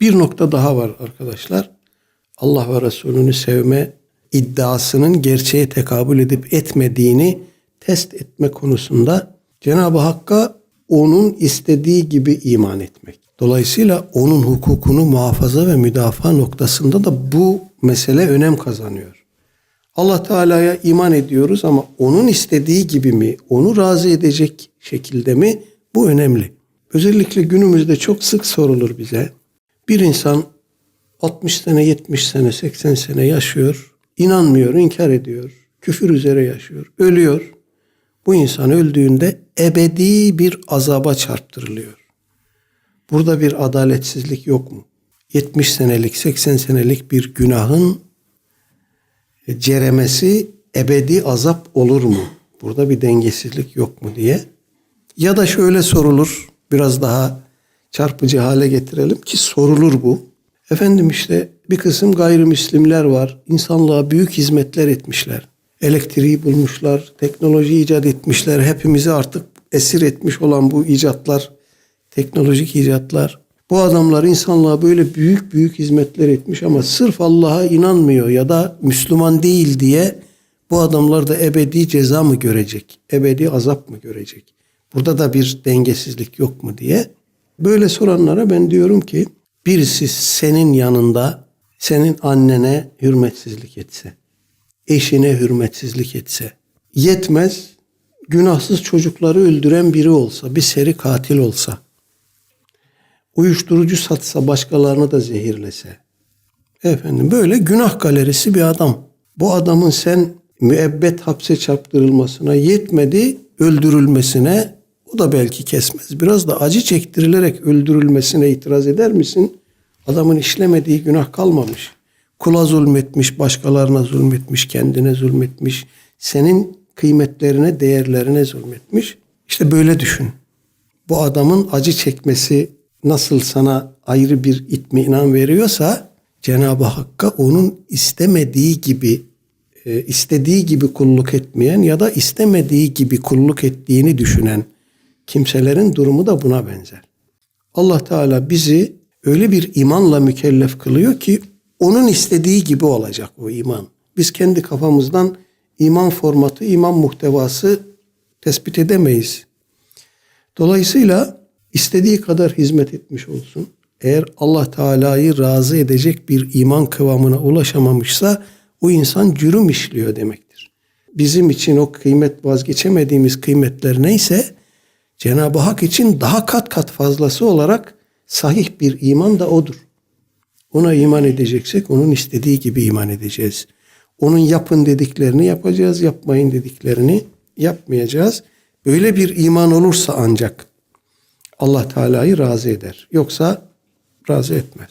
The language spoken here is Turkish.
Bir nokta daha var arkadaşlar. Allah ve Resulünü sevme iddiasının gerçeğe tekabül edip etmediğini test etme konusunda Cenab-ı Hakk'a onun istediği gibi iman etmek. Dolayısıyla onun hukukunu muhafaza ve müdafaa noktasında da bu mesele önem kazanıyor. Allah Teala'ya iman ediyoruz ama onun istediği gibi mi, onu razı edecek şekilde mi bu önemli. Özellikle günümüzde çok sık sorulur bize. Bir insan 60 sene, 70 sene, 80 sene yaşıyor, inanmıyor, inkar ediyor, küfür üzere yaşıyor, ölüyor. Bu insan öldüğünde ebedi bir azaba çarptırılıyor. Burada bir adaletsizlik yok mu? 70 senelik, 80 senelik bir günahın ceremesi ebedi azap olur mu? Burada bir dengesizlik yok mu diye. Ya da şöyle sorulur, biraz daha çarpıcı hale getirelim ki sorulur bu. Efendim işte bir kısım gayrimüslimler var. İnsanlığa büyük hizmetler etmişler. Elektriği bulmuşlar, teknoloji icat etmişler. Hepimizi artık esir etmiş olan bu icatlar, teknolojik icatlar. Bu adamlar insanlığa böyle büyük büyük hizmetler etmiş ama sırf Allah'a inanmıyor ya da Müslüman değil diye bu adamlar da ebedi ceza mı görecek? Ebedi azap mı görecek? Burada da bir dengesizlik yok mu diye. Böyle soranlara ben diyorum ki birisi senin yanında senin annene hürmetsizlik etse, eşine hürmetsizlik etse, yetmez günahsız çocukları öldüren biri olsa, bir seri katil olsa, uyuşturucu satsa, başkalarını da zehirlese. Efendim böyle günah galerisi bir adam. Bu adamın sen müebbet hapse çarptırılmasına yetmedi, öldürülmesine o da belki kesmez. Biraz da acı çektirilerek öldürülmesine itiraz eder misin? Adamın işlemediği günah kalmamış. Kula zulmetmiş, başkalarına zulmetmiş, kendine zulmetmiş. Senin kıymetlerine, değerlerine zulmetmiş. İşte böyle düşün. Bu adamın acı çekmesi nasıl sana ayrı bir itminan veriyorsa Cenab-ı Hakk'a onun istemediği gibi e, istediği gibi kulluk etmeyen ya da istemediği gibi kulluk ettiğini düşünen kimselerin durumu da buna benzer. Allah Teala bizi öyle bir imanla mükellef kılıyor ki onun istediği gibi olacak o iman. Biz kendi kafamızdan iman formatı, iman muhtevası tespit edemeyiz. Dolayısıyla istediği kadar hizmet etmiş olsun. Eğer Allah Teala'yı razı edecek bir iman kıvamına ulaşamamışsa o insan cürüm işliyor demektir. Bizim için o kıymet vazgeçemediğimiz kıymetler neyse Cenab-ı Hak için daha kat kat fazlası olarak sahih bir iman da odur. Ona iman edeceksek onun istediği gibi iman edeceğiz. Onun yapın dediklerini yapacağız, yapmayın dediklerini yapmayacağız. Böyle bir iman olursa ancak Allah Teala'yı razı eder. Yoksa razı etmez.